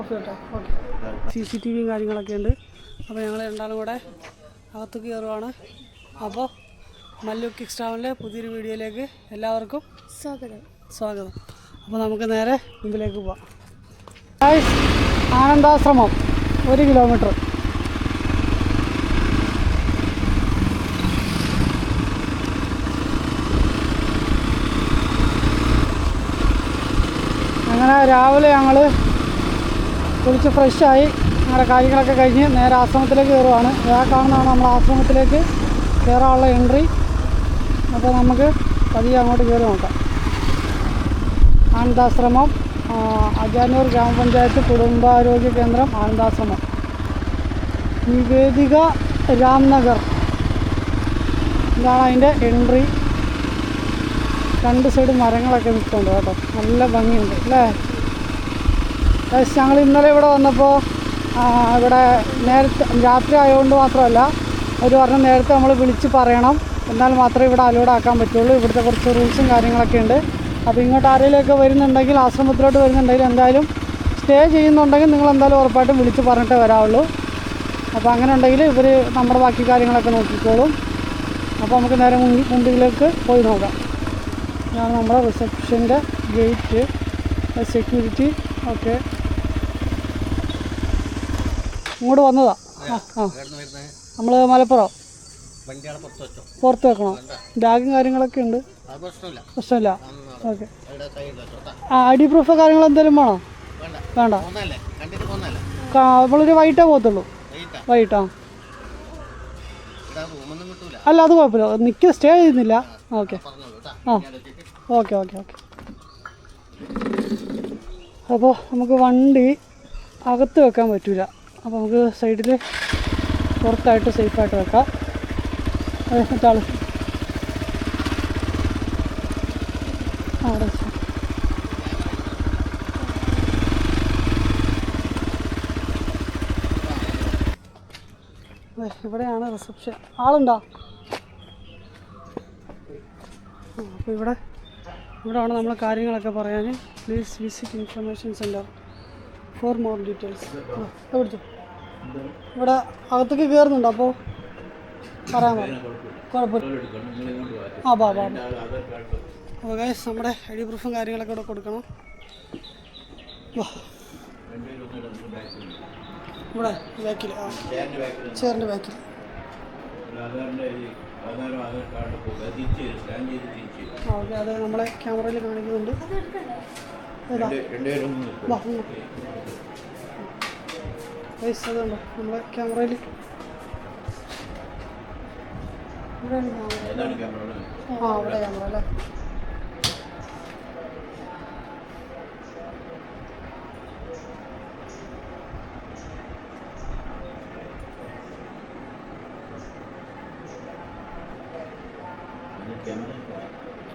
Okay കേട്ടോ okay. C C T വിയും കാര്യങ്ങളൊക്കെ ഉണ്ട്. അപ്പോൾ ഞങ്ങൾ രണ്ടാളും കൂടെ അകത്ത് കയറുവാണ്. അപ്പോൾ മല്ലു കിക്സ് ടൗണിലെ പുതിയൊരു വീഡിയോയിലേക്ക് എല്ലാവർക്കും സ്വാഗതം. സ്വാഗതം. അപ്പോൾ നമുക്ക് നേരെ മുമ്പിലേക്ക് പോവാം. ആനന്ദാശ്രമം ഒരു കിലോമീറ്റർ. അങ്ങനെ രാവിലെ ഞങ്ങൾ കുളിച്ച് ഫ്രഷായി ഞങ്ങളുടെ കാര്യങ്ങളൊക്കെ കഴിഞ്ഞ് നേരെ ആശ്രമത്തിലേക്ക് കയറുവാണ്. ഇതാ കാണുന്നതാണ് നമ്മൾ ആശ്രമത്തിലേക്ക് കയറാനുള്ള എൻട്രി അപ്പോൾ നമുക്ക് പതിയെ അങ്ങോട്ട് കയറി നോക്കാം. ആനന്ദാശ്രമം അജാനൂർ ഗ്രാമപഞ്ചായത്ത് കുടുംബാരോഗ്യ കേന്ദ്രം ആനന്ദാശ്രമം. നിവേദിക രാംനഗർ. ഇതാണ് അതിന്റെ എൻട്രി രണ്ട് സൈഡ് മരങ്ങളൊക്കെ നിൽക്കുന്നുണ്ട് കേട്ടോ. നല്ല ഭംഗിയുണ്ട് അല്ലേ? ഞങ്ങൾ ഇന്നലെ ഇവിടെ വന്നപ്പോൾ ഇവിടെ നേരത്തെ രാത്രി ആയതുകൊണ്ട് മാത്രമല്ല അവർ പറഞ്ഞ നേരത്തെ നമ്മൾ വിളിച്ച് പറയണം. എന്നാൽ മാത്രമേ ഇവിടെ അലോഡ് ആക്കാൻ പറ്റുള്ളൂ. ഇവിടുത്തെ കുറച്ച് റൂൾസും കാര്യങ്ങളൊക്കെ ഉണ്ട്. അപ്പോൾ ഇങ്ങോട്ട് ആരെങ്കിലുമൊക്കെ വരുന്നുണ്ടെങ്കിൽ ആശ്രമത്തിലോട്ട് വരുന്നുണ്ടെങ്കിൽ എന്തായാലും സ്റ്റേ ചെയ്യുന്നുണ്ടെങ്കിൽ നിങ്ങൾ എന്തായാലും ഉറപ്പായിട്ടും വിളിച്ച് പറഞ്ഞിട്ടേ വരാവുള്ളൂ. അപ്പോൾ അങ്ങനെ ഉണ്ടെങ്കിൽ ഇവർ നമ്മുടെ ബാക്കി കാര്യങ്ങളൊക്കെ നോക്കിക്കോളും. അപ്പോൾ നമുക്ക് നേരെ മുമ്പിലേക്ക് പോയി നോക്കാം. ഇതാണ് നമ്മുടെ റിസപ്ഷന്റെ ഗേറ്റ് സെക്യൂരിറ്റി ഓക്കെ ഇങ്ങോട്ട് വന്നതാ. ആ നമ്മൾ മലപ്പുറം. പുറത്ത് വെക്കണോ? ബാഗും കാര്യങ്ങളൊക്കെ ഉണ്ട്. പ്രശ്നമില്ല. ഓക്കെ. ആ ഐ ഡി പ്രൂഫ് കാര്യങ്ങൾ എന്തെങ്കിലും വേണോ? വേണ്ട. നമ്മളൊരു വൈകിട്ടേ പോകത്തുള്ളൂ. വൈകിട്ടാ അല്ല അത് കുഴപ്പമില്ല. നിൽക്കുക സ്റ്റേ ചെയ്യുന്നില്ല ഓക്കെ. ആ. Okay okay okay. അപ്പോൾ നമുക്ക് വണ്ടി അകത്ത് വെക്കാൻ പറ്റില്ല അപ്പോൾ നമുക്ക് സൈഡിൽ പുറത്തായിട്ട് സേഫായിട്ട് വെക്കാം. ആ അവിടെ ഇവിടെയാണ് റിസപ്ഷൻ ആളുണ്ടോ? അപ്പോൾ ഇവിടെ ഇവിടെയാണ് നമ്മൾ കാര്യങ്ങളൊക്കെ പറയാൻ. Please visit information centre for more details എവിടുത്തു ഇവിടെ അകത്തേക്ക് കയറുന്നുണ്ട് അപ്പോൾ പറയാൻ പറയാം കുഴപ്പമില്ല. ആ ബാ ബാ അപ്പോൾ ഗൈസ് നമ്മുടെ ഐ ഡി പ്രൂഫും കാര്യങ്ങളൊക്കെ ഇവിടെ കൊടുക്കണം. ഇവിടെ ബാക്കിൽ ആ. ചെയറിന്റെ ബാക്കിൽ ആ ഓക്കെ. അത് നമ്മളെ ക്യാമറയിൽ കാണിക്കുന്നുണ്ട്. ഏതാ? വാ ഗൈസ് അതുണ്ടോ നമ്മളെ ക്യാമറയിൽ. ഇവിടെയാണ് ക്യാമറ ആ അവിടെ ക്യാമറ അല്ലേ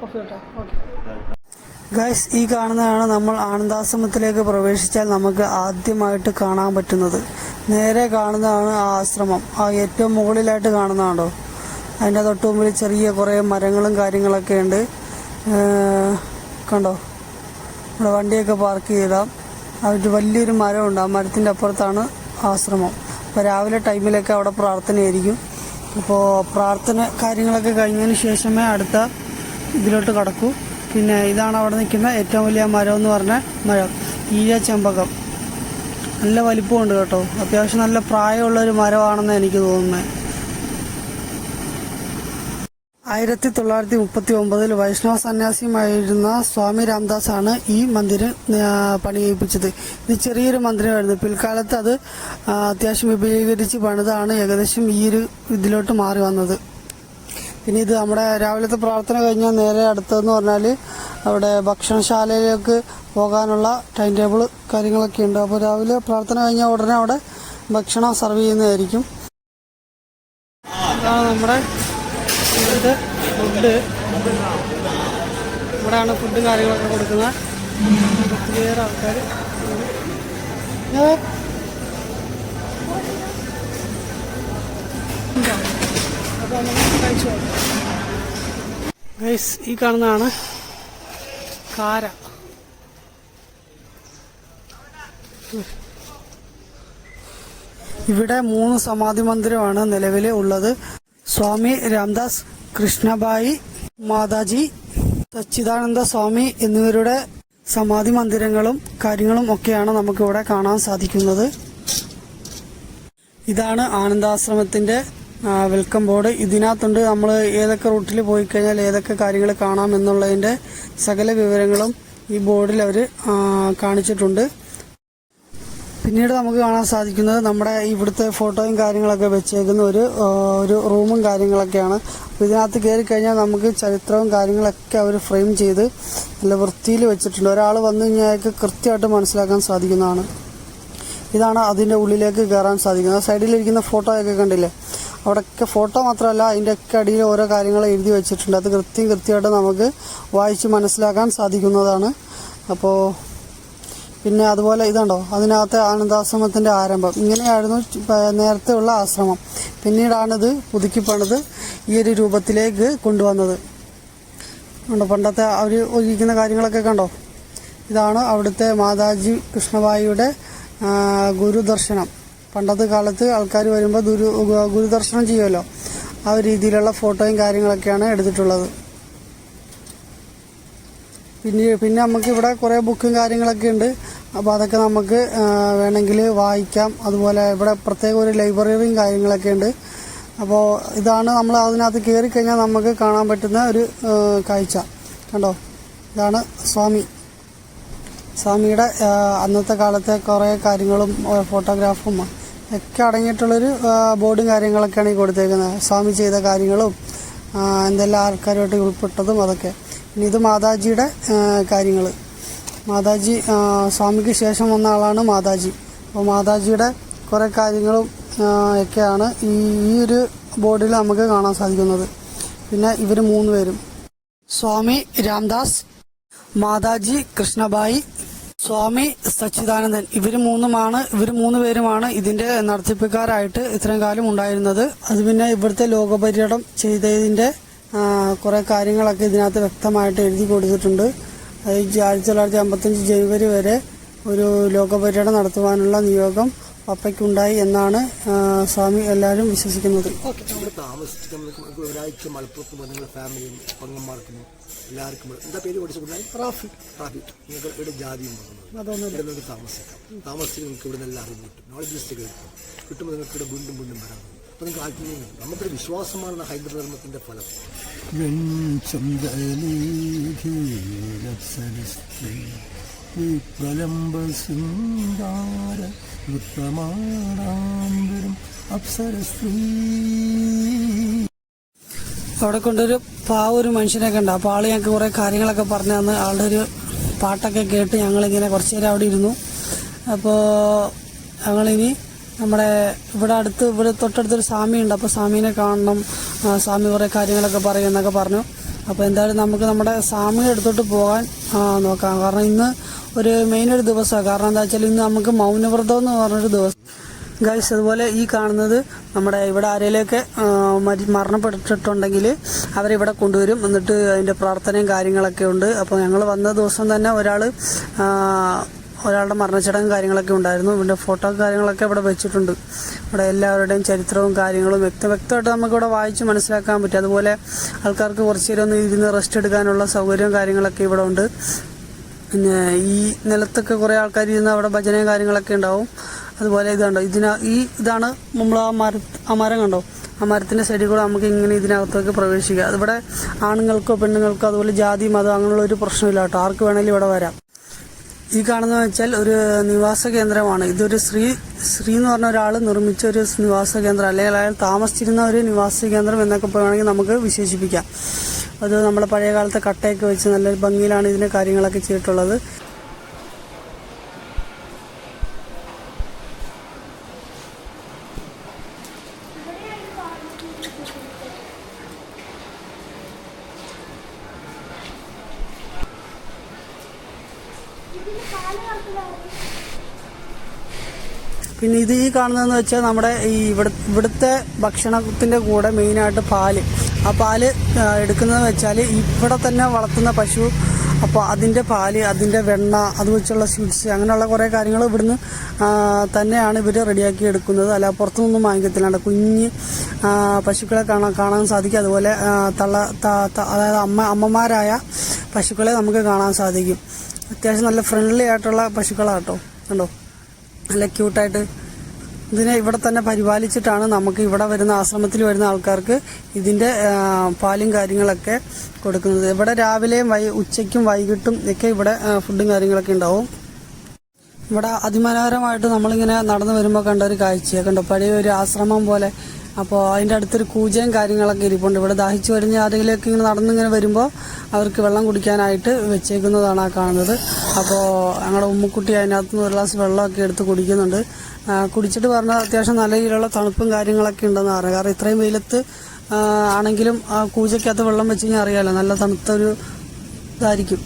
ഓക്കെ കേട്ടോ ഓക്കെ ഗൈസ് ഈ കാണുന്നതാണ് നമ്മൾ ആനന്ദാശ്രമത്തിലേക്ക് പ്രവേശിച്ചാൽ നമുക്ക് ആദ്യമായിട്ട് കാണാൻ പറ്റുന്നത്. നേരെ കാണുന്നതാണ് ആ ആശ്രമം. ആ ഏറ്റവും മുകളിലായിട്ട് കാണുന്നതാണോ? അതിന്റെ തൊട്ട് മുമ്പിൽ ചെറിയ കുറേ മരങ്ങളും കാര്യങ്ങളൊക്കെ ഉണ്ട്. കണ്ടോ? ഇവിടെ വണ്ടിയൊക്കെ പാർക്ക് ചെയ്തിടാം അവിടെ വലിയൊരു മരമുണ്ട്. ആ മരത്തിന്റെ അപ്പുറത്താണ് ആശ്രമം. അപ്പോൾ രാവിലെ ടൈമിലൊക്കെ അവിടെ പ്രാർത്ഥനയായിരിക്കും. അപ്പോൾ പ്രാർത്ഥന കാര്യങ്ങളൊക്കെ കഴിഞ്ഞതിന് ശേഷമേ അടുത്ത ഇതിലോട്ട് കടക്കൂ. പിന്നെ ഇതാണ് അവിടെ നിൽക്കുന്ന ഏറ്റവും വലിയ മരം എന്ന് പറഞ്ഞ മരം ഈഴ ചെമ്പകം. നല്ല വലിപ്പമുണ്ട് കേട്ടോ. അത്യാവശ്യം നല്ല പ്രായമുള്ളൊരു മരമാണെന്ന് എനിക്ക് തോന്നുന്നത് ആയിരത്തി തൊള്ളായിരത്തി മുപ്പത്തി ഒമ്പതിൽ വൈഷ്ണവ സന്യാസിയുമായിരുന്ന സ്വാമി രാംദാസ് ആണ് ഈ മന്ദിരം പണിയിപ്പിച്ചത് ഇത് ചെറിയൊരു മന്ദിരമായിരുന്നു. പിൽക്കാലത്ത് അത് അത്യാവശ്യം വിപുലീകരിച്ച് പണിതാണ് ഏകദേശം ഈ ഒരു ഇതിലോട്ട് മാറി വന്നത്. പിന്നെ ഇത് നമ്മുടെ രാവിലത്തെ പ്രാർത്ഥന കഴിഞ്ഞാൽ നേരെ അടുത്തതെന്ന് പറഞ്ഞാൽ അവിടെ ഭക്ഷണശാലയിലേക്ക് പോകാനുള്ള ടൈം ടേബിൾ കാര്യങ്ങളൊക്കെ ഉണ്ട്. അപ്പോൾ രാവിലെ പ്രാർത്ഥന കഴിഞ്ഞാൽ ഉടനെ അവിടെ ഭക്ഷണം സെർവ് ചെയ്യുന്നതായിരിക്കും. അതാണ് നമ്മുടെ ഇവിടുത്തെ ഫുഡ് ഇവിടെയാണ് ഫുഡും കാര്യങ്ങളൊക്കെ കൊടുക്കുന്നത്. ഒത്തിരിയേറെ ആൾക്കാർ ഈ കാണുന്നതാണ് കാര. ഇവിടെ മൂന്ന് സമാധി മന്ദിരമാണ് നിലവിൽ ഉള്ളത്. സ്വാമി രാംദാസ് കൃഷ്ണബായി മാതാജി സച്ചിദാനന്ദ സ്വാമി എന്നിവരുടെ സമാധി മന്ദിരങ്ങളും കാര്യങ്ങളും ഒക്കെയാണ് നമുക്കിവിടെ കാണാൻ സാധിക്കുന്നത്. ഇതാണ് ആനന്ദാശ്രമത്തിന്റെ വെൽക്കം ബോർഡ് ഇതിനകത്തുണ്ട് നമ്മൾ ഏതൊക്കെ റൂട്ടിൽ പോയി കഴിഞ്ഞാൽ ഏതൊക്കെ കാര്യങ്ങൾ കാണാം എന്നുള്ളതിന്റെ സകല വിവരങ്ങളും ഈ ബോർഡിൽ അവർ കാണിച്ചിട്ടുണ്ട്. പിന്നീട് നമുക്ക് കാണാൻ സാധിക്കുന്നത് നമ്മുടെ ഇവിടുത്തെ ഫോട്ടോയും കാര്യങ്ങളൊക്കെ വെച്ചേക്കുന്ന ഒരു ഒരു റൂമും കാര്യങ്ങളൊക്കെയാണ്. അപ്പോൾ ഇതിനകത്ത് കയറി കഴിഞ്ഞാൽ നമുക്ക് ചരിത്രവും കാര്യങ്ങളൊക്കെ അവർ ഫ്രെയിം ചെയ്ത് നല്ല വൃത്തിയിൽ വെച്ചിട്ടുണ്ട്. ഒരാൾ വന്നു കഴിഞ്ഞാൽ അയാൾക്ക് കൃത്യമായിട്ട് മനസ്സിലാക്കാൻ സാധിക്കുന്നതാണ്. ഇതാണ് അതിന്റെ ഉള്ളിലേക്ക് കയറാൻ സാധിക്കുന്നത്. സൈഡിലിരിക്കുന്ന ഫോട്ടോയൊക്കെ കണ്ടില്ലേ? അവിടെയൊക്കെ ഫോട്ടോ മാത്രമല്ല അതിന്റെയൊക്കെ അടിയിൽ ഓരോ കാര്യങ്ങൾ എഴുതി വെച്ചിട്ടുണ്ട്. അത് കൃത്യം കൃത്യമായിട്ട് നമുക്ക് വായിച്ച് മനസ്സിലാക്കാൻ സാധിക്കുന്നതാണ്. അപ്പോൾ പിന്നെ അതുപോലെ ഇതുണ്ടോ? അതിനകത്ത് ആനന്ദാശ്രമത്തിന്റെ ആരംഭം. ഇങ്ങനെയായിരുന്നു നേരത്തെ ഉള്ള ആശ്രമം. പിന്നീടാണിത് പുതുക്കി ഈ ഒരു രൂപത്തിലേക്ക് കൊണ്ടുവന്നത്. ഉണ്ടോ? പണ്ടത്തെ അവർ ഒരുക്കുന്ന കാര്യങ്ങളൊക്കെ കണ്ടോ? ഇതാണ് അവിടുത്തെ മാതാജി കൃഷ്ണബായിയുടെ ഗുരുദർശനം. പണ്ടത്തെ കാലത്ത് ആൾക്കാർ വരുമ്പോൾ ദുരു ഗുരുദർശനം ചെയ്യുമല്ലോ ആ ഒരു രീതിയിലുള്ള ഫോട്ടോയും കാര്യങ്ങളൊക്കെയാണ് എടുത്തിട്ടുള്ളത്. പിന്നെ പിന്നെ നമുക്ക് ഇവിടെ കുറേ ബുക്കും കാര്യങ്ങളൊക്കെ ഉണ്ട്. അപ്പോൾ അതൊക്കെ നമുക്ക് വേണമെങ്കിൽ വായിക്കാം. അതുപോലെ ഇവിടെ പ്രത്യേക ഒരു ലൈബ്രറിയും കാര്യങ്ങളൊക്കെ ഉണ്ട്. അപ്പോൾ ഇതാണ് നമ്മൾ അതിനകത്ത് കയറി കഴിഞ്ഞാൽ നമുക്ക് കാണാൻ പറ്റുന്ന ഒരു കാഴ്ച. കണ്ടോ? ഇതാണ് സ്വാമി. സ്വാമിയുടെ അന്നത്തെ കാലത്തെ കുറേ കാര്യങ്ങളും ഫോട്ടോഗ്രാഫും ഒക്കെ അടങ്ങിയിട്ടുള്ളൊരു ബോർഡും കാര്യങ്ങളൊക്കെയാണ് ഈ കൊടുത്തേക്കുന്നത്. സ്വാമി ചെയ്ത കാര്യങ്ങളും എന്തെല്ലാം ആൾക്കാരുമായിട്ട് ഉൾപ്പെട്ടതും അതൊക്കെ. ഇനി ഇത് മാതാജിയുടെ കാര്യങ്ങൾ മാതാജി സ്വാമിക്ക് ശേഷം വന്ന ആളാണ് മാതാജി. അപ്പോൾ മാതാജിയുടെ കുറേ കാര്യങ്ങളും ഒക്കെയാണ് ഈ ഈ ഒരു ബോർഡിൽ നമുക്ക് കാണാൻ സാധിക്കുന്നത്. പിന്നെ ഇവർ മൂന്ന് പേരും. സ്വാമി രാംദാസ് മാതാജി കൃഷ്ണബായി സ്വാമി സച്ചിദാനന്ദൻ. ഇവർ മൂന്നുമാണ് ഇവർ മൂന്ന് പേരുമാണ് ഇതിന്റെ നടത്തിപ്പുകാരായിട്ട് ഇത്രയും കാലം ഉണ്ടായിരുന്നത്. അത് പിന്നെ ഇവിടുത്തെ ലോകപര്യടനം ചെയ്തതിന്റെ കുറെ കാര്യങ്ങളൊക്കെ ഇതിനകത്ത് വ്യക്തമായിട്ട് എഴുതി കൊടുത്തിട്ടുണ്ട്. ആയിരത്തി തൊള്ളായിരത്തി അമ്പത്തഞ്ച് ജനുവരി വരെ ഒരു ലോകപര്യടനം നടത്തുവാനുള്ള നിയോഗം പപ്പയ്ക്കുണ്ടായി എന്നാണ് സ്വാമി എല്ലാവരും വിശ്വസിക്കുന്നത്. ഒരാഴ്ച മലപ്പുറത്ത് നിങ്ങളുടെ ഫാമിലിയും പങ്ങന്മാർക്കും എല്ലാവർക്കും എന്താ പേര് പഠിച്ചു റാഫി റാഫി നിങ്ങൾക്ക് ഇവിടെ ജാതിയും അതൊന്നും ഇവിടെ നിങ്ങൾക്ക് താമസിക്കാം. താമസിച്ച് നിങ്ങൾക്ക് ഇവിടെ നല്ല അറിവ് കിട്ടും. നോളജ് കിട്ടും. കിട്ടുമ്പോൾ നിങ്ങൾക്ക് ഇവിടെ വീണ്ടും വീണ്ടും വരാൻ കഴിയും അപ്പോൾ നിങ്ങൾക്ക് ആത്മീയം കിട്ടും. നമുക്കൊരു വിശ്വാസമാണ് ഹൈന്ദവധർമ്മത്തിന്റെ ഫലം. വിപ്രലംബ സുന്ദാര ഉത്തമാടാന്തരം അപ്സരശ്രീ അവിടെ കൊണ്ടൊരു പാവ ഒരു മനുഷ്യനെ കണ്ട. അപ്പോൾ ആൾ ഞങ്ങൾക്ക് കുറേ കാര്യങ്ങളൊക്കെ പറഞ്ഞു തന്ന്. ആളുടെ ഒരു പാട്ടൊക്കെ കേട്ട് ഞങ്ങളിങ്ങനെ കുറച്ച് നേരം അവിടെ ഇരുന്നു. അപ്പോൾ ഞങ്ങളിനി നമ്മുടെ ഇവിടെ അടുത്ത് ഇവിടെ തൊട്ടടുത്തൊരു സ്വാമിയുണ്ട്. അപ്പോൾ സ്വാമീനെ കാണണം. സ്വാമി കുറേ കാര്യങ്ങളൊക്കെ പറയും എന്നൊക്കെ പറഞ്ഞു. അപ്പോൾ എന്തായാലും നമുക്ക് നമ്മുടെ സ്വാമിയുടെ എടുത്തോട്ട് പോകാൻ നോക്കാം. കാരണം ഇന്ന് ഒരു മെയിൻ ഒരു ദിവസമാണ്. കാരണം എന്താ വെച്ചാൽ ഇന്ന് നമുക്ക് മൗനവ്രതം എന്ന് പറഞ്ഞൊരു ദിവസം. ഗൈസ് അതുപോലെ ഈ കാണുന്നത് നമ്മുടെ ഇവിടെ ആരെയിലൊക്കെ ആ, മരി- മരണപ്പെട്ടിട്ടുണ്ടെങ്കിൽ അവരിവിടെ കൊണ്ടുവരും. എന്നിട്ട് അതിന്റെ പ്രാർത്ഥനയും കാര്യങ്ങളൊക്കെ ഉണ്ട്. അപ്പോൾ ഞങ്ങൾ വന്ന ദിവസം തന്നെ ഒരാൾ ഒരാളുടെ മരണച്ചടങ്ങും കാര്യങ്ങളൊക്കെ ഉണ്ടായിരുന്നു. ഇവിടെ ഫോട്ടോ കാര്യങ്ങളൊക്കെ ഇവിടെ വെച്ചിട്ടുണ്ട്. ഇവിടെ എല്ലാവരുടെയും ചരിത്രവും കാര്യങ്ങളും വ്യക്ത വ്യക്തമായിട്ട് നമുക്കിവിടെ വായിച്ച് മനസ്സിലാക്കാൻ പറ്റും. അതുപോലെ ആൾക്കാർക്ക് കുറച്ച് നേരം ഒന്ന് ഇരുന്ന് റെസ്റ്റ് എടുക്കാനുള്ള സൗകര്യവും കാര്യങ്ങളൊക്കെ ഇവിടെ ഉണ്ട്. പിന്നെ ഈ നിലത്തൊക്കെ കുറേ ആൾക്കാർ ഇരുന്ന് അവിടെ ഭജനയും കാര്യങ്ങളൊക്കെ ഉണ്ടാവും. അതുപോലെ ഇതുണ്ടോ ഇതിന ഈ ഇതാണ് നമ്മൾ ആ മര ആ മരം കണ്ടോ? ആ മരത്തിന്റെ സൈഡിൽ കൂടെ നമുക്ക് ഇങ്ങനെ ഇതിനകത്തേക്ക് പ്രവേശിക്കാം. അതിവിടെ ആണുങ്ങൾക്കോ പെണ്ണുങ്ങൾക്കോ അതുപോലെ ജാതി മതം അങ്ങനെയുള്ള ഒരു പ്രശ്നമില്ല കേട്ടോ. ആർക്ക് വേണമെങ്കിലും ഇവിടെ വരാം. ഈ കാണുന്നത് വെച്ചാൽ ഒരു നിവാസ കേന്ദ്രമാണ്. ഇതൊരു ശ്രീ ശ്രീ എന്ന് പറഞ്ഞ ഒരാൾ നിർമ്മിച്ച ഒരു നിവാസ കേന്ദ്രം. അല്ലെങ്കിൽ അയാൾ താമസിച്ചിരുന്ന ഒരു നിവാസ കേന്ദ്രം എന്നൊക്കെ വേണമെങ്കിൽ നമുക്ക് വിശേഷിപ്പിക്കാം. അത് നമ്മുടെ പഴയ കാലത്തെ കട്ടയൊക്കെ വെച്ച് നല്ലൊരു ഭംഗിയിലാണ് ഇതിന് കാര്യങ്ങളൊക്കെ ചെയ്തിട്ടുള്ളത്. പിന്നെ ഇത് ഈ കാണുന്നതെന്ന് വെച്ചാൽ നമ്മുടെ ഈ ഇവിടെ ഇവിടുത്തെ ഭക്ഷണത്തിന്റെ കൂടെ മെയിനായിട്ട് പാൽ. ആ പാൽ എടുക്കുന്നതെന്ന് എടുക്കുന്നത് വെച്ചാൽ ഇവിടെ തന്നെ വളർത്തുന്ന പശു അപ്പോൾ അതിന്റെ പാൽ അതിന്റെ വെണ്ണ അത് വെച്ചുള്ള സ്വീറ്റ്സ് അങ്ങനെയുള്ള കുറേ കാര്യങ്ങൾ ഇവിടുന്ന് തന്നെയാണ് ഇവർ റെഡിയാക്കി എടുക്കുന്നത്. അല്ല പുറത്തുനിന്നൊന്നും വാങ്ങിക്കത്തില്ലാണ്ട് കുഞ്ഞ് പശുക്കളെ കാണാൻ കാണാൻ സാധിക്കും. അതുപോലെ തള്ള അതായത് അമ്മ അമ്മമാരായ പശുക്കളെ നമുക്ക് കാണാൻ സാധിക്കും. അത്യാവശ്യം നല്ല ഫ്രണ്ട്ലി ആയിട്ടുള്ള പശുക്കളാട്ടോ. കണ്ടോ? നല്ല ക്യൂട്ടായിട്ട് ഇതിനെ ഇവിടെ തന്നെ പരിപാലിച്ചിട്ടാണ് നമുക്ക് ഇവിടെ വരുന്ന ആശ്രമത്തിൽ വരുന്ന ആൾക്കാർക്ക് ഇതിന്റെ പാലും കാര്യങ്ങളൊക്കെ കൊടുക്കുന്നത്. ഇവിടെ രാവിലെയും വൈ ഉച്ചയ്ക്കും വൈകിട്ടും ഒക്കെ ഇവിടെ ഫുഡും കാര്യങ്ങളൊക്കെ ഉണ്ടാവും. ഇവിടെ അതിമനോഹരമായിട്ട് നമ്മളിങ്ങനെ നടന്നു വരുമ്പോൾ കണ്ട ഒരു കാഴ്ചയാണ് കണ്ടോ? പഴയ ഒരു ആശ്രമം പോലെ അപ്പോൾ അതിന്റെ അടുത്തൊരു കൂജയും കാര്യങ്ങളൊക്കെ ഇരിപ്പുണ്ട്. ഇവിടെ ദാഹിച്ചു വരുന്ന ആരെങ്കിലുമൊക്കെ ഇങ്ങനെ നടന്നിങ്ങനെ വരുമ്പോൾ അവർക്ക് വെള്ളം കുടിക്കാനായിട്ട് വെച്ചേക്കുന്നതാണ് ആ കാണുന്നത്. അപ്പോൾ ഞങ്ങളുടെ ഉമ്മക്കുട്ടി അതിനകത്ത് നിന്ന് ഒരു ഗ്ലാസ് വെള്ളമൊക്കെ എടുത്ത് കുടിക്കുന്നുണ്ട്. കുടിച്ചിട്ട് പറഞ്ഞാൽ അത്യാവശ്യം നല്ല രീതിയിലുള്ള തണുപ്പും കാര്യങ്ങളൊക്കെ ഉണ്ടെന്ന് പറയാം കാരണം ഇത്രയും വെയിലത്ത് ആണെങ്കിലും ആ കൂജയ്ക്കകത്ത് വെള്ളം വെച്ച് കഴിഞ്ഞാൽ അറിയാമല്ലോ നല്ല തണുത്തൊരു ഇതായിരിക്കും.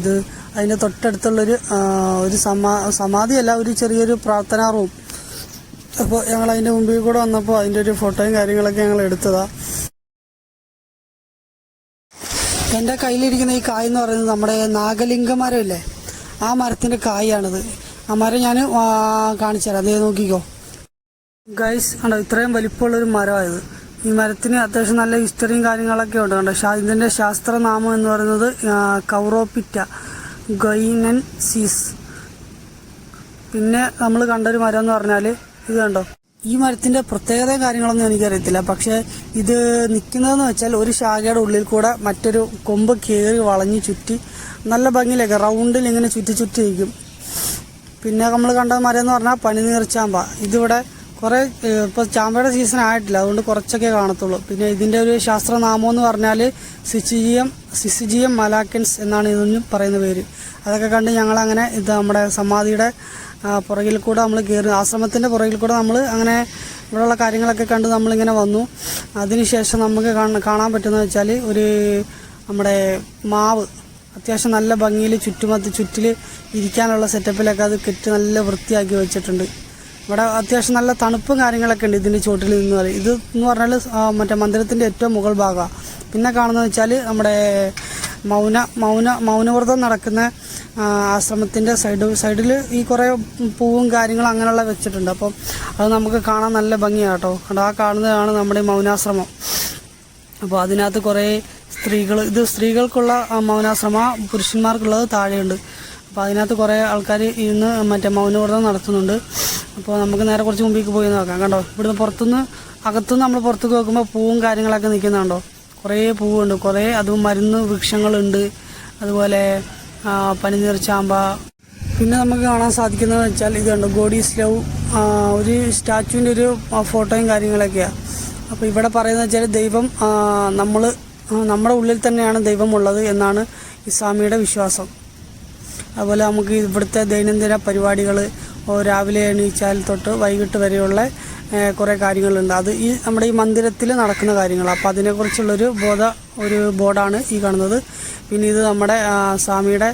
ഇത് അതിന്റെ തൊട്ടടുത്തുള്ളൊരു ഒരു സമാ സമാധിയല്ല ഒരു ചെറിയൊരു പ്രാർത്ഥനാ റൂം. അപ്പോൾ ഞങ്ങൾ അതിന്റെ മുമ്പിൽ കൂടെ വന്നപ്പോൾ അതിന്റെ ഒരു ഫോട്ടോയും കാര്യങ്ങളൊക്കെ ഞങ്ങൾ എടുത്തതാ. എന്റെ കയ്യിലിരിക്കുന്ന ഈ കായ് എന്ന് പറയുന്നത് നമ്മുടെ നാഗലിംഗ മരമില്ലേ ആ മരത്തിന്റെ കായാണിത്. ആ മരം ഞാൻ കാണിച്ചു തരാം. അതേ നോക്കിക്കോ. ഗൈസ് കണ്ടോ ഇത്രയും വലിപ്പമുള്ളൊരു മരമായത്. ഈ മരത്തിന് അത്യാവശ്യം നല്ല ഹിസ്റ്ററിയും കാര്യങ്ങളൊക്കെ ഉണ്ട്. കണ്ടോ ഇതിന്റെ ശാസ്ത്രനാമം എന്ന് പറയുന്നത് കൗറോപ്പിറ്റ ഗൈനൻ സീസ്. പിന്നെ നമ്മൾ കണ്ടൊരു മരം എന്ന് പറഞ്ഞാൽ ഇത് കണ്ടോ ഈ മരത്തിന്റെ പ്രത്യേകത കാര്യങ്ങളൊന്നും എനിക്കറിയത്തില്ല. പക്ഷെ ഇത് നിൽക്കുന്നതെന്ന് വെച്ചാൽ ഒരു ശാഖയുടെ ഉള്ളിൽ കൂടെ മറ്റൊരു കൊമ്പ് കയറി വളഞ്ഞു ചുറ്റി നല്ല ഭംഗിയിലൊക്കെ റൗണ്ടിൽ ഇങ്ങനെ ചുറ്റി ചുറ്റി നിൽക്കും. പിന്നെ നമ്മൾ കണ്ട മരം എന്ന് പറഞ്ഞാൽ പനിനീർ ചാമ്പ. ഇതിവിടെ കുറേ ഇപ്പോൾ ചാമ്പയുടെ സീസൺ ആയിട്ടില്ല. അതുകൊണ്ട് കുറച്ചൊക്കെ കാണത്തുള്ളൂ. പിന്നെ ഇതിന്റെ ഒരു ശാസ്ത്രനാമം എന്ന് പറഞ്ഞാൽ സിസിജിയം സിസിജിയം മലാക്കൻസ് എന്നാണ് ഇതൊന്നും പറയുന്ന പേര്. അതൊക്കെ കണ്ട് ഞങ്ങളങ്ങനെ ഇത് നമ്മുടെ സമാധിയുടെ പുറകിൽ കൂടെ നമ്മൾ കയറി ആശ്രമത്തിന്റെ പുറകിൽ കൂടെ നമ്മൾ അങ്ങനെ ഇവിടെയുള്ള കാര്യങ്ങളൊക്കെ കണ്ട് നമ്മളിങ്ങനെ വന്നു. അതിനുശേഷം നമുക്ക് കാണാൻ പറ്റുന്നത് വെച്ചാൽ ഒരു നമ്മുടെ മാവ് അത്യാവശ്യം നല്ല ഭംഗിയിൽ ചുറ്റുമത്ത് ചുറ്റിൽ ഇരിക്കാനുള്ള സെറ്റപ്പിലൊക്കെ അത് കെട്ടി നല്ല വൃത്തിയാക്കി വെച്ചിട്ടുണ്ട്. ഇവിടെ അത്യാവശ്യം നല്ല തണുപ്പും കാര്യങ്ങളൊക്കെ ഉണ്ട് ഇതിന്റെ ചോട്ടിൽ നിന്ന് പറയും ഇത് എന്ന് പറഞ്ഞാൽ മറ്റേ മന്ദിരത്തിന്റെ ഏറ്റവും മുകൾ ഭാഗമാണ് പിന്നെ കാണുന്നത് വെച്ചാൽ നമ്മുടെ മൗന മൗന മൗനവ്രതം നടക്കുന്ന ആശ്രമത്തിന്റെ സൈഡ് സൈഡിൽ ഈ കുറേ പൂവും കാര്യങ്ങളും അങ്ങനെയുള്ള വെച്ചിട്ടുണ്ട്. അപ്പം അത് നമുക്ക് കാണാൻ നല്ല ഭംഗിയാട്ടോ കേട്ടോ കണ്ടോ? ആ കാണുന്നതാണ് നമ്മുടെ മൗനാശ്രമം. അപ്പോൾ അതിനകത്ത് കുറേ സ്ത്രീകൾ ഇത് സ്ത്രീകൾക്കുള്ള മൗനാശ്രമ പുരുഷന്മാർക്കുള്ളത് താഴെയുണ്ട്. അപ്പോൾ അതിനകത്ത് കുറേ ആൾക്കാർ ഇന്ന് മറ്റേ മൗനവ്രതം നടത്തുന്നുണ്ട്. അപ്പോൾ നമുക്ക് നേരെ കുറച്ച് മുമ്പിലേക്ക് പോയി നോക്കാം. കണ്ടോ? ഇവിടുന്ന് പുറത്തുനിന്ന് അകത്തുനിന്ന് നമ്മൾ പുറത്തേക്ക് നോക്കുമ്പോൾ പൂവും കാര്യങ്ങളൊക്കെ നിൽക്കുന്നുണ്ടോ? കുറേ പൂവുണ്ട് കുറേ അതും മരുന്ന് വൃക്ഷങ്ങളുണ്ട്. അതുപോലെ പനിനീർച്ചാമ്പ പനിനീർ ചാമ്പ. പിന്നെ നമുക്ക് കാണാൻ സാധിക്കുന്നത് വെച്ചാൽ ഇതുണ്ട് ഗോഡീസ് ലവ് ഒരു സ്റ്റാച്ചുവിന്റെ ഒരു ഫോട്ടോയും കാര്യങ്ങളൊക്കെയാണ് അപ്പോൾ ഇവിടെ പറയുന്നത് വെച്ചാൽ ദൈവം നമ്മൾ നമ്മുടെ ഉള്ളിൽ തന്നെയാണ് ദൈവമുള്ളത് എന്നാണ് ഇസ്ലാമിയുടെ വിശ്വാസം. അതുപോലെ നമുക്ക് ഇവിടുത്തെ ദൈനംദിന പരിപാടികൾ രാവിലെ എണീച്ചാൽ തൊട്ട് വൈകിട്ട് വരെയുള്ള കുറേ കാര്യങ്ങളുണ്ട്. അത് ഈ നമ്മുടെ ഈ മന്ദിരത്തിൽ നടക്കുന്ന കാര്യങ്ങൾ അപ്പോൾ അതിനെക്കുറിച്ചുള്ളൊരു ബോധ ഒരു ബോർഡാണ് ഈ കാണുന്നത്. പിന്നെ ഇത് നമ്മുടെ സ്വാമിയുടെ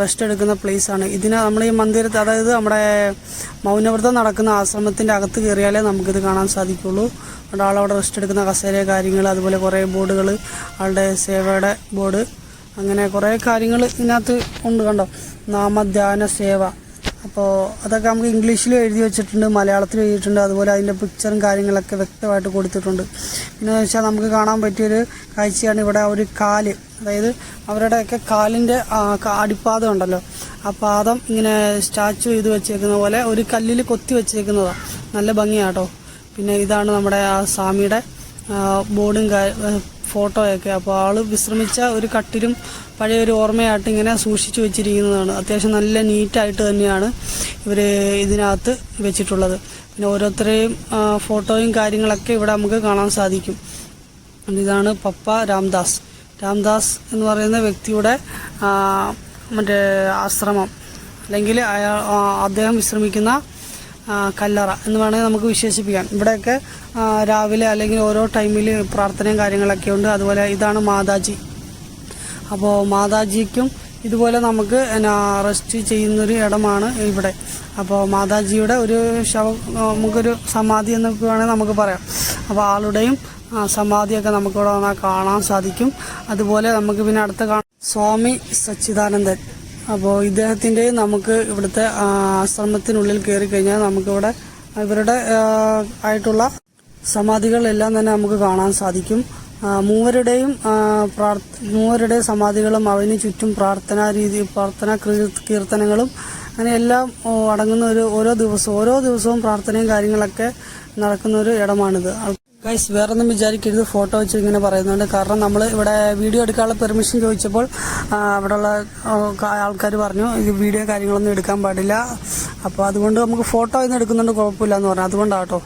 റെസ്റ്റ് എടുക്കുന്ന ആണ് ഇതിന് നമ്മൾ ഈ മന്ദിരത്തിൽ അതായത് നമ്മുടെ മൗനവ്രതം നടക്കുന്ന ആശ്രമത്തിന്റെ അകത്ത് കയറിയാലേ നമുക്കിത് കാണാൻ സാധിക്കുള്ളൂ. അവിടെ റെസ്റ്റ് എടുക്കുന്ന കസേര കാര്യങ്ങൾ അതുപോലെ കുറേ ബോർഡുകൾ ആളുടെ സേവയുടെ ബോർഡ് അങ്ങനെ കുറേ കാര്യങ്ങൾ ഇതിനകത്ത് ഉണ്ട് കണ്ടോ? നാമധ്യാന സേവ. അപ്പോൾ അതൊക്കെ നമുക്ക് ഇംഗ്ലീഷിലും എഴുതി വെച്ചിട്ടുണ്ട് മലയാളത്തിൽ എഴുതിയിട്ടുണ്ട്. അതുപോലെ അതിന്റെ പിക്ചറും കാര്യങ്ങളൊക്കെ വ്യക്തമായിട്ട് കൊടുത്തിട്ടുണ്ട്. പിന്നെ വെച്ചാൽ നമുക്ക് കാണാൻ പറ്റിയൊരു കാഴ്ചയാണ് ഇവിടെ ഒരു കാൽ. അതായത് അവരുടെയൊക്കെ കാലിന്റെ അടിപ്പാദം ഉണ്ടല്ലോ. ആ പാദം ഇങ്ങനെ സ്റ്റാച്ചു ചെയ്ത് വെച്ചേക്കുന്ന പോലെ ഒരു കല്ലിൽ കൊത്തി വെച്ചേക്കുന്നതാണ് നല്ല ഭംഗിയാട്ടോ. പിന്നെ ഇതാണ് നമ്മുടെ ആ സ്വാമിയുടെ ബോർഡും ഫോട്ടോയൊക്കെ. അപ്പോൾ ആൾ വിശ്രമിച്ച ഒരു കട്ടിലും പഴയ ഒരു ഓർമ്മയായിട്ട് ഇങ്ങനെ സൂക്ഷിച്ചു വെച്ചിരിക്കുന്നതാണ്. അത്യാവശ്യം നല്ല നീറ്റായിട്ട് തന്നെയാണ് ഇവർ ഇതിനകത്ത് വെച്ചിട്ടുള്ളത്. പിന്നെ ഓരോരുത്തരെയും ഫോട്ടോയും കാര്യങ്ങളൊക്കെ ഇവിടെ നമുക്ക് കാണാൻ സാധിക്കും. ഇതാണ് പപ്പ രാംദാസ്. രാംദാസ് എന്ന് പറയുന്ന വ്യക്തിയുടെ മറ്റേ ആശ്രമം. അല്ലെങ്കിൽ അയാൾ അദ്ദേഹം വിശ്രമിക്കുന്ന കല്ലറ എന്ന് വേണമെങ്കിൽ നമുക്ക് വിശേഷിപ്പിക്കാം. ഇവിടെയൊക്കെ രാവിലെ അല്ലെങ്കിൽ ഓരോ ടൈമിൽ പ്രാർത്ഥനയും കാര്യങ്ങളൊക്കെ ഉണ്ട്. അതുപോലെ ഇതാണ് മാതാജി. അപ്പോൾ മാതാജിക്കും ഇതുപോലെ നമുക്ക് എന്നാ റെസ്റ്റ് ചെയ്യുന്നൊരു ഇടമാണ് ഇവിടെ. അപ്പോൾ മാതാജിയുടെ ഒരു ശവ നമുക്കൊരു സമാധി എന്നൊക്കെ വേണമെങ്കിൽ നമുക്ക് പറയാം. അപ്പോൾ ആളുടെയും സമാധിയൊക്കെ നമുക്കിവിടെ വന്നാൽ കാണാൻ സാധിക്കും. അതുപോലെ നമുക്ക് പിന്നെ അടുത്ത കാണാം. സ്വാമി സച്ചിദാനന്ദൻ. അപ്പോൾ ഇദ്ദേഹത്തിന്റെ നമുക്ക് ഇവിടുത്തെ ആശ്രമത്തിനുള്ളിൽ കയറി കഴിഞ്ഞാൽ നമുക്കിവിടെ ഇവരുടെ ആയിട്ടുള്ള സമാധികളെല്ലാം തന്നെ നമുക്ക് കാണാൻ സാധിക്കും. മൂവരുടെയും മൂവരുടെ സമാധികളും അവന് ചുറ്റും പ്രാർത്ഥനാ രീതി പ്രാർത്ഥന കീർത്തനങ്ങളും അങ്ങനെ എല്ലാം അടങ്ങുന്ന ഒരു ഓരോ ദിവസവും ഓരോ ദിവസവും പ്രാർത്ഥനയും കാര്യങ്ങളൊക്കെ നടക്കുന്ന ഒരു ഇടമാണിത്. ഗൈസ് വേറെ ഒന്നും വിചാരിക്കരുത്. ഫോട്ടോ വെച്ച് ഇങ്ങനെ പറയുന്നുണ്ട്. കാരണം നമ്മൾ ഇവിടെ വീഡിയോ എടുക്കാനുള്ള പെർമിഷൻ ചോദിച്ചപ്പോൾ അവിടെയുള്ള ആൾക്കാർ പറഞ്ഞു ഇത് വീഡിയോ കാര്യങ്ങളൊന്നും എടുക്കാൻ പാടില്ല. അപ്പോൾ അതുകൊണ്ട് നമുക്ക് ഫോട്ടോ ഇന്ന് എടുക്കുന്നുണ്ട് കുഴപ്പമില്ല എന്ന് പറഞ്ഞു അതുകൊണ്ടാട്ടോ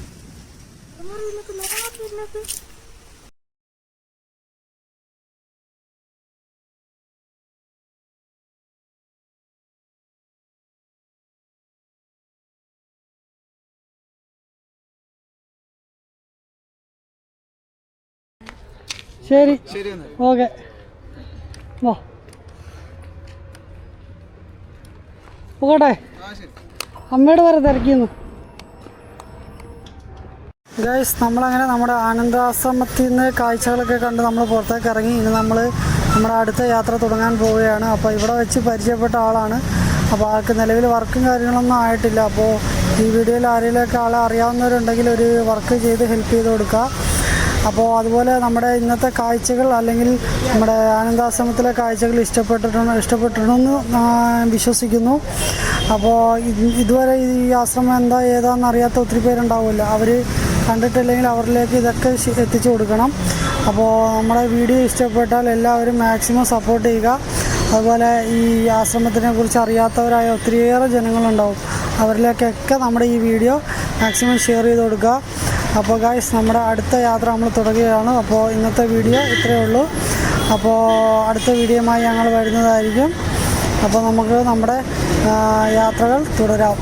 ശരി. ഓക്കെ. വാ. പോകട്ടെ. അമ്മയോട് വരെ തിരക്കിന്നു ഗൈസ് നമ്മളങ്ങനെ നമ്മുടെ ആനന്ദാശ്രമത്തിൽ നിന്ന് കാഴ്ചകളൊക്കെ കണ്ട് നമ്മൾ പുറത്തേക്ക് ഇറങ്ങി. ഇനി നമ്മൾ നമ്മുടെ അടുത്ത യാത്ര തുടങ്ങാൻ പോവുകയാണ്. അപ്പോൾ ഇവിടെ വെച്ച് പരിചയപ്പെട്ട ആളാണ്. അപ്പോൾ ആൾക്ക് നിലവിൽ വർക്കും കാര്യങ്ങളൊന്നും ആയിട്ടില്ല. അപ്പോൾ ഈ വീഡിയോയിൽ ആരെങ്കിലുമൊക്കെ ആളെ അറിയാവുന്നവരുണ്ടെങ്കിൽ ഒരു വർക്ക് ചെയ്ത് ഹെൽപ്പ് ചെയ്ത് കൊടുക്കുക അപ്പോൾ അതുപോലെ നമ്മുടെ ഇന്നത്തെ കാഴ്ചകൾ അല്ലെങ്കിൽ നമ്മുടെ ആനന്ദാശ്രമത്തിലെ കാഴ്ചകൾ ഇഷ്ടപ്പെട്ടിട്ടുണ്ട് ഇഷ്ടപ്പെട്ടിട്ടുണ്ടെന്ന് വിശ്വസിക്കുന്നു. അപ്പോൾ ഇതുവരെ ഈ ആശ്രമം എന്താ ഏതാണെന്ന് അറിയാത്ത ഒത്തിരി പേരുണ്ടാവുമല്ലോ. അവർ കണ്ടിട്ടില്ലെങ്കിൽ അവരിലേക്ക് ഇതൊക്കെ എത്തിച്ചു കൊടുക്കണം. അപ്പോൾ നമ്മുടെ വീഡിയോ ഇഷ്ടപ്പെട്ടാൽ എല്ലാവരും മാക്സിമം സപ്പോർട്ട് ചെയ്യുക. അതുപോലെ ഈ ആശ്രമത്തിനെ കുറിച്ച് അറിയാത്തവരായ ഒത്തിരിയേറെ ജനങ്ങളുണ്ടാവും. അവരിലേക്കൊക്കെ നമ്മുടെ ഈ വീഡിയോ മാക്സിമം ഷെയർ ചെയ്ത് കൊടുക്കുക. അപ്പോൾ ഗായ്സ് നമ്മുടെ അടുത്ത യാത്ര നമ്മൾ തുടങ്ങുകയാണ് അപ്പോൾ ഇന്നത്തെ വീഡിയോ ഇത്രയേ ഉള്ളൂ. അപ്പോൾ അടുത്ത വീഡിയോയുമായി ഞങ്ങൾ വരുന്നതായിരിക്കും. അപ്പോൾ നമുക്ക് നമ്മുടെ യാത്രകൾ തുടരാം.